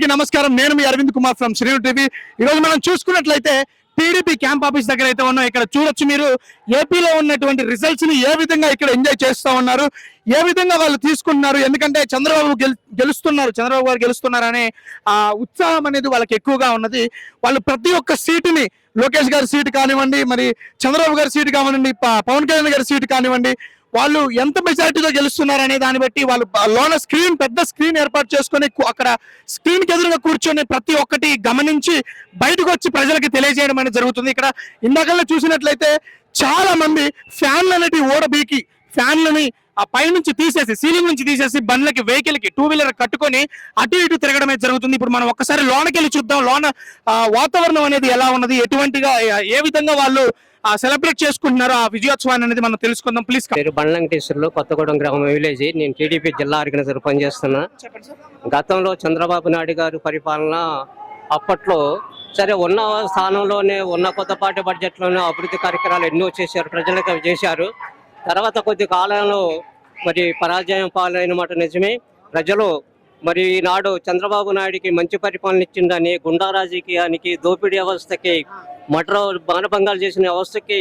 అందరికీ నమస్కారం. నేను మీ అరవింద్ కుమార్ ఫ్రమ్ శ్రీ టీవీ. ఈ రోజు మనం చూసుకున్నట్లయితే టీడీపీ క్యాంప్ ఆఫీస్ దగ్గర అయితే ఉన్నాం. ఇక్కడ చూడొచ్చు మీరు. ఏపీలో ఉన్నటువంటి రిజల్ట్స్ని ఏ విధంగా ఇక్కడ ఎంజాయ్ చేస్తా ఉన్నారు? ఏ విధంగా వాళ్ళు తీసుకుంటున్నారు? ఎందుకంటే చంద్రబాబు గెలుస్తున్నారు. చంద్రబాబు గారు గెలుస్తున్నారనే ఆ ఉత్సాహం అనేది వాళ్ళకి ఎక్కువగా ఉన్నది. వాళ్ళు ప్రతి ఒక్క సీటుని లోకేష్ గారి సీటు కానివ్వండి మరి చంద్రబాబు గారి సీటు కానివ్వండి పవన్ కళ్యాణ్ గారి సీటు కానివ్వండి వాళ్ళు ఎంత మెజారిటీతో గెలుస్తున్నారు అనే దాన్ని బట్టి వాళ్ళు లోన స్క్రీన్ పెద్ద స్క్రీన్ ఏర్పాటు చేసుకొని అక్కడ స్క్రీన్కి ఎదురుగా కూర్చొని ప్రతి ఒక్కటి గమనించి బయటకు వచ్చి ప్రజలకి తెలియజేయడం అనేది జరుగుతుంది. ఇక్కడ ఇందాకల్లో చూసినట్లయితే చాలా మంది ఫ్యాన్లు అనేటివి ఓడబీకి ఫ్యాన్లని ఆ పైనుంచి తీసేసి సీలింగ్ నుంచి తీసేసి బండ్లకి వెహికల్కి టూ వీలర్ కట్టుకొని అటు ఇటు తిరగడమే జరుగుతుంది. ఇప్పుడు మనం ఒక్కసారి లోనకెళ్ళి చూద్దాం. లోన వాతావరణం అనేది ఎలా ఉన్నది? ఎటువంటిగా ఏ విధంగా వాళ్ళు సెలబ్రేట్ చేసుకుంటున్నారో ఆ విజయోత్సవాన్ని అనేది మనం తెలుసుకుందాం. ప్లీజ్ పేరు బండ్లంకటేశ్వర్లు కొత్తగూడెం గ్రామం విలేజ్. నేను టీడీపీ జిల్లా ఆర్గనైజర్ పనిచేస్తున్నా. గతంలో చంద్రబాబు నాయుడు గారు పరిపాలన అప్పట్లో సరే ఉన్న స్థానంలోనే ఉన్న కొత్తపాటి బడ్జెట్లోనే అభివృద్ధి కార్యక్రమాలు ఎన్నో చేశారు ప్రజలకు అవి చేశారు. తర్వాత కొద్ది కాలంలో మరి పరాజయం పాలైన మాట నిజమే. ప్రజలు మరి ఈనాడు చంద్రబాబు నాయుడికి మంచి పరిపాలన ఇచ్చిందని గుండా రాజకీయానికి దోపిడీ వ్యవస్థకి మటర్ మానభంగాలు చేసిన వ్యవస్థకి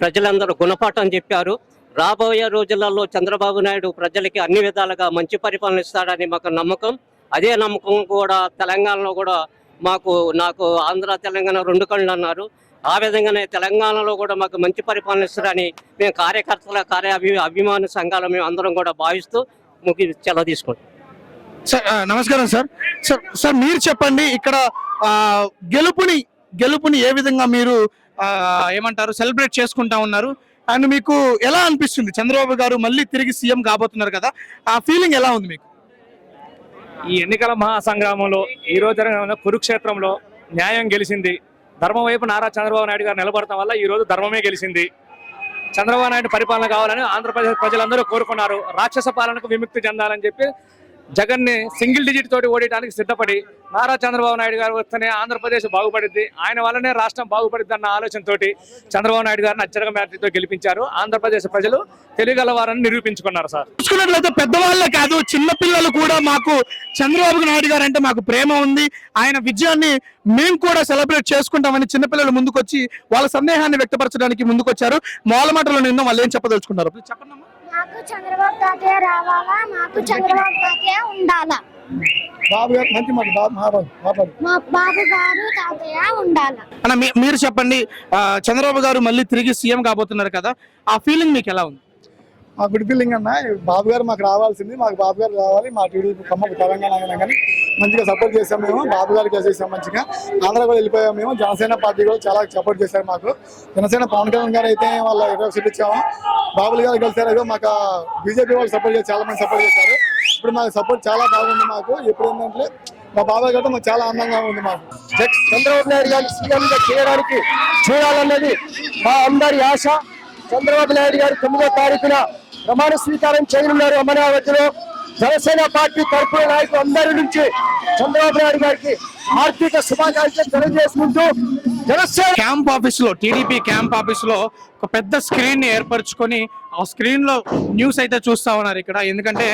ప్రజలందరూ గుణపాఠం చెప్పారు. రాబోయే రోజులలో చంద్రబాబు నాయుడు ప్రజలకి అన్ని విధాలుగా మంచి పరిపాలన ఇస్తాడని మాకు నమ్మకం. అదే నమ్మకం కూడా తెలంగాణలో కూడా మాకు నాకు ఆంధ్ర తెలంగాణ రెండు కళ్ళు అన్నారు. ఆ విధంగానే తెలంగాణలో కూడా మాకు మంచి పరిపాలన ఇస్తారని మేము కార్యకర్తల కార్య అభి అభిమాన సంఘాలు మేము అందరం కూడా భావిస్తూ ముగి సెలవు తీసుకుంటాం సార్ నమస్కారం సార్. సార్ సార్ మీరు చెప్పండి ఇక్కడ గెలుపుని గెలుపుని ఏ విధంగా మీరు ఏమంటారు సెలబ్రేట్ చేసుకుంటా ఉన్నారు? అండ్ మీకు ఎలా అనిపిస్తుంది? చంద్రబాబు గారు మళ్ళీ తిరిగి సీఎం కాబోతున్నారు కదా ఆ ఫీలింగ్ ఎలా ఉంది మీకు? ఈ ఎన్నికల మహాసంగ్రామంలో ఈ రోజు జరిగిన కురుక్షేత్రంలో న్యాయం గెలిచింది. ధర్మం వైపు నారా చంద్రబాబు నాయుడు గారు నిలబడటం వల్ల ఈ రోజు ధర్మమే గెలిచింది. చంద్రబాబు నాయుడు పరిపాలన కావాలని ఆంధ్రప్రదేశ్ ప్రజలందరూ కోరుకున్నారు. రాక్షస పాలనకు విముక్తి చెందాలని చెప్పి జగన్ని సింగిల్ డిజిట్ తోటి ఓడించడానికి సిద్ధపడి నారా చంద్రబాబు నాయుడు గారు వస్తేనే ఆంధ్రప్రదేశ్ బాగుపడిద్ది. ఆయన వల్లనే రాష్ట్రం బాగుపడిద్ది అన్న ఆలోచనతోటి చంద్రబాబు నాయుడు గారిని అత్యధిక మేరతో గెలిపించారు. ఆంధ్రప్రదేశ్ ప్రజలు తెలియగలవారని నిరూపించుకున్నారు సార్. చూసుకున్నట్లయితే పెద్దవాళ్ళే కాదు చిన్న పిల్లలు కూడా మాకు చంద్రబాబు నాయుడు గారు అంటే మాకు ప్రేమ ఉంది. ఆయన విజయాన్ని మేము కూడా సెలబ్రేట్ చేసుకుంటామని చిన్నపిల్లలు ముందుకొచ్చి వాళ్ళ సందేహాన్ని వ్యక్తపరచడానికి ముందుకొచ్చారు. మూల మాటలో నిన్న వాళ్ళు ఏం చెప్పదలుచుకున్నారు? చెప్పండి. మాకు చంద్రబాబు తాతయ్య రావాలా? మాకు చంద్రబాబు తాతయ్య ఉండాలా? బాబు గారు మంచి మాట బాబు మాట్లాడు మాట్లాడు. మా బాబు గారు తాతయ్య ఉండాలా? అన్న మీ- మీరు చెప్పండి ఆ, చంద్రబాబు గారు మళ్ళీ తిరిగి సీఎం కాబోతున్నారు కదా ఆ ఫీలింగ్ మీకు ఎలా ఉంది? మా గుడ్ ఫీలింగ్ అన్న. బాబు గారు మాకు రావాల్సింది మాకు బాబు గారు రావాలి మా టీడీపీ ఖమ్మం తెలంగాణ అయినా కానీ మంచిగా సపోర్ట్ చేసాం మేము. బాబు గారికి చేసేసాం మంచిగా ఆంధ్ర కూడా వెళ్ళిపోయాం మేము. జనసేన పార్టీ కూడా చాలా సపోర్ట్ చేశారు మాకు. జనసేన పవన్ కళ్యాణ్ గారు అయితే వాళ్ళ ఇరవై సీట్లు ఇచ్చాము. బాబులు గారు కలిసారు మాకు బీజేపీ వాళ్ళు సపోర్ట్ చేసి చాలా మంది సపోర్ట్ చేశారు. ఇప్పుడు మాకు సపోర్ట్ చాలా బాగుంది మాకు. ఇప్పుడు ఏంటంటే మా బాబాయ్ గారు మాకు చాలా ఆనందంగా ఉంది మాకు. చంద్రబాబు నాయుడు గారిని సీఎం చేయడానికి చూడాలన్నది మా అందరి ఆశ. చంద్రబాబు నాయుడు గారు తొమ్మిదో తారీఖున ప్రమాణ స్వీకారం చేయనున్నారు అమరావతిలో. జనసేన పార్టీ తరఫున నాయకులు అందరి నుంచి చంద్రబాబు నాయుడు గారికి ఆర్థిక శుభాకాంక్షలు తెలియజేసుకుంటూ జనసేన క్యాంప్ ఆఫీస్లో టీడీపీ క్యాంప్ ఆఫీస్లో ఒక పెద్ద స్క్రీన్ని ఏర్పరచుకొని ఆ స్క్రీన్లో న్యూస్ అయితే చూస్తా ఉన్నారు ఇక్కడ. ఎందుకంటే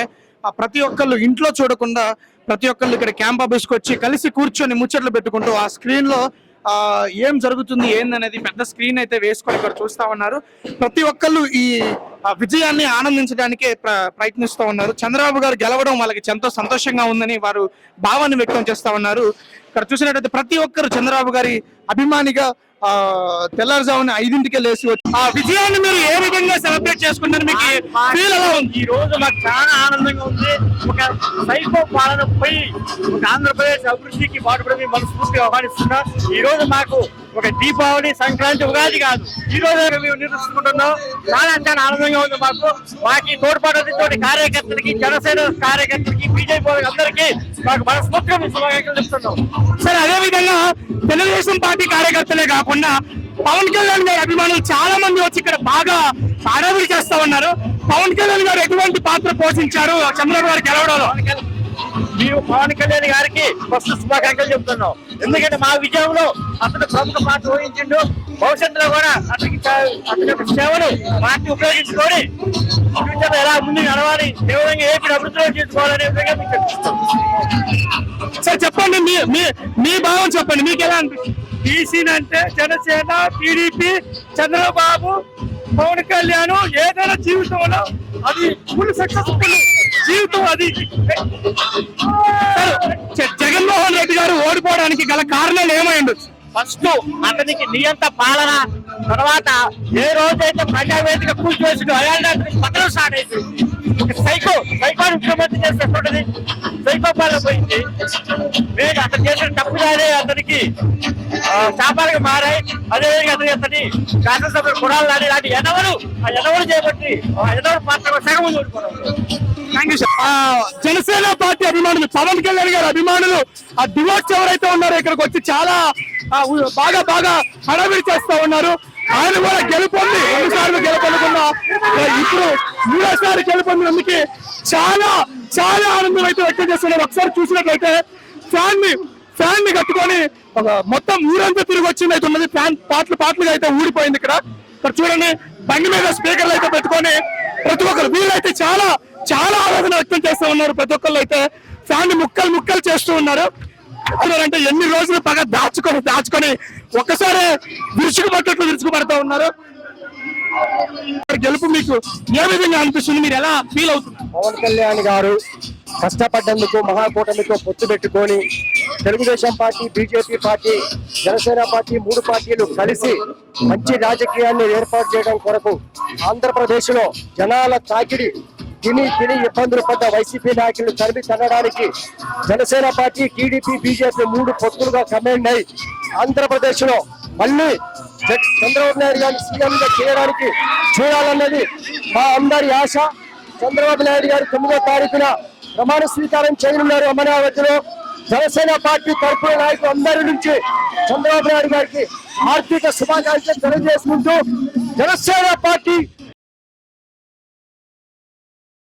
ఆ ప్రతి ఒక్కళ్ళు ఇంట్లో చూడకుండా ప్రతి ఒక్కళ్ళు ఇక్కడ క్యాంప్ ఆఫీస్కి వచ్చి కలిసి కూర్చొని ముచ్చట్లు పెట్టుకుంటూ ఆ స్క్రీన్లో ఆ ఏం జరుగుతుంది ఏందనేది పెద్ద స్క్రీన్ అయితే వేసుకొని ఇక్కడ చూస్తా ఉన్నారు. ప్రతి ఒక్కళ్ళు ఈ విజయాన్ని ఆనందించడానికే ప్ర- ప్రయత్నిస్తూ ఉన్నారు. చంద్రబాబు గారు గెలవడం వాళ్ళకి ఎంతో సంతోషంగా ఉందని వారు భావాన్ని వ్యక్తం చేస్తా ఉన్నారు. ఇక్కడ చూసినట్టయితే ప్రతి ఒక్కరు చంద్రబాబు గారి అభిమానిగా ఆ తెల్లారుజామున ఐదింటికే లేచి వచ్చి ఆ విజయాన్ని మీరు ఏ విధంగా సెలబ్రేట్ చేసుకుంటారు మీకు ఫీల్ ఎలా ఉంది? ఈ రోజు మాకు చాలా ఆనందంగా ఉంది. ఒక సైకో పాలన పోయి ఒక ఆంధ్రప్రదేశ్ అభివృద్ధికి పాటుపడి మనస్ఫూర్తిగా ఆహ్వానిస్తున్నా. ఈ రోజు మాకు ఒక దీపావళి సంక్రాంతి ఉగాది కాదు. ఈ రోజు మేము నిర్వహించుకుంటున్నాం చాలా చాలా ఆనందంగా ఉంది మాకు. మాకు తోడ్పాటు తోటి కార్యకర్తలకి జనసేన కార్యకర్తలకి బీజేపీ అందరికీ మాకు మనస్ఫూర్తిగా మేము శుభాకాంక్షలు చెప్తున్నాం. సరే అదే విధంగా తెలుగుదేశం పార్టీ కార్యకర్తలే కాకుండా పవన్ కళ్యాణ్ గారి అభిమానులు చాలా మంది వచ్చి ఇక్కడ బాగా ఆరాధన చేస్తా ఉన్నారు. పవన్ కళ్యాణ్ గారు ఎటువంటి పాత్ర పోషించారు? చంద్రబాబు గారు గెలవడంలో. మేము పవన్ కళ్యాణ్ గారికి ఫస్ట్ శుభాకాంక్షలు చెప్తున్నాం ఎందుకంటే మా విజయంలో అతను ప్రముఖ పాత్ర వహించిండు. భవిష్యత్తులో కూడా అతనికి అతని యొక్క సేవలు పార్టీ ఉపయోగించుకొని ఫ్యూచర్ ఎలా ముందుకు నడవాలి ఏ విధంగా ఏపీ అభివృద్ధిలో చేసుకోవాలనే విధంగా మీకు ఒకసారి చెప్పండి మీ మీ మీ భావం చెప్పండి మీకు ఎలా అనిపిస్తుంది? అంటే జనసేన టీడీపీ చంద్రబాబు పవన్ కళ్యాణ్ ఏదైనా జీవితంలో అది ఫుల్ సక్సెస్ఫుల్ జీవితం అది. జగన్మోహన్ రెడ్డి గారు ఓడిపోవడానికి గల కారణాలు ఏమై ఉండొచ్చు ఫస్ట్ అతనికి నియంత పాలన తర్వాత ఏ రోజైతే ప్రజావేదిక కూర్చోసి అయాళ్ళ పక్కన స్టార్ట్ అయింది సైకో సైకో ముఖ్యమంత్రి చేసినటువంటిది సైకో పాలన పోయింది. నేను అతను చేసిన తప్పుగానే అతనికి ఆ, మారాయి. అదేవిధంగా అతని అతని శాసనసభ్యులు కుడాలు లాంటి ఇలాంటి ఎనవలు ఆ ఎనవలు చేపట్టి ఆ ఎనవలు పాత్ర సగం జనసేన పార్టీ అభిమానులు పవన్ కళ్యాణ్ గారి అభిమానులు ఆ డివోట్స్ ఎవరైతే ఉన్నారో ఇక్కడికి వచ్చి చాలా బాగా బాగా హడావిడి చేస్తా ఉన్నారు. ఆయన కూడా గెలుపొంది. రెండు ఇప్పుడు మూడోసారి గెలుపొందినందుకు చాలా చాలా ఆనందం అయితే వ్యక్తం చేస్తున్నారు ఒకసారి చూసినట్లయితే ఫ్యాన్ని ఫ్యాన్ని కట్టుకొని ఒక మొత్తం ఊరంతా తిరిగి వచ్చింది అయితే ఉన్నది. ఫ్యాన్ పాటలు పాటలుగా అయితే ఊడిపోయింది ఇక్కడ. ఇక్కడ చూడండి బండి మీద స్పీకర్లు అయితే పెట్టుకొని ప్రతి ఒక్కరు వీళ్ళైతే చాలా చాలా ఆలోచన వ్యక్తం చేస్తూ ఉన్నారు. ప్రతి ఒక్కళ్ళు అయితే ఫ్యాన్ని ముక్కలు ముక్కలు చేస్తూ ఉన్నారు. అంటే ఎన్ని రోజులు పగ దాచుకొని దాచుకొని ఒక్కసారి విరుచుకు పట్టట్లు విరుచుకు పడతా ఉన్నారు. గెలుపు మీకు ఏ విధంగా అనిపిస్తుంది? మీరు ఎలా ఫీల్ అవుతుంది? పవన్ కళ్యాణ్ గారు కష్టపడ్డందుకు మహాకూటమితో పొత్తు పెట్టుకొని Telugudesam party BJP party Janasena party మూడు పార్టీలు కలిసి మంచి రాజకీయాన్ని ఏర్పాటు చేయడం కొరకు ఆంధ్రప్రదేశ్లో జనాల తాకిడి తిని తిని ఇబ్బందులు పడ్డ వైసీపీ నాయకులు తరిమి తన్నడానికి జనసేన పార్టీ టీడీపీ బీజేపీ మూడు పొత్తులుగా కమాండ్ అయి ఆంధ్రప్రదేశ్లో మళ్ళీ జగ- చంద్రబాబు నాయుడు గారిని సీఎం గా చేయడానికి చూడాలన్నది మా అందరి ఆశ. చంద్రబాబు నాయుడు గారు తొమ్మిదో తారీఖున ప్రమాణ స్వీకారం చేయనున్నారు అమరావతిలో. జనసేన పార్టీ తరఫున నాయకులు అందరి నుంచి చంద్రబాబు నాయుడు గారికి ఆర్థిక శుభాకాంక్షలు తెలియజేసుకుంటూ జనసేన పార్టీ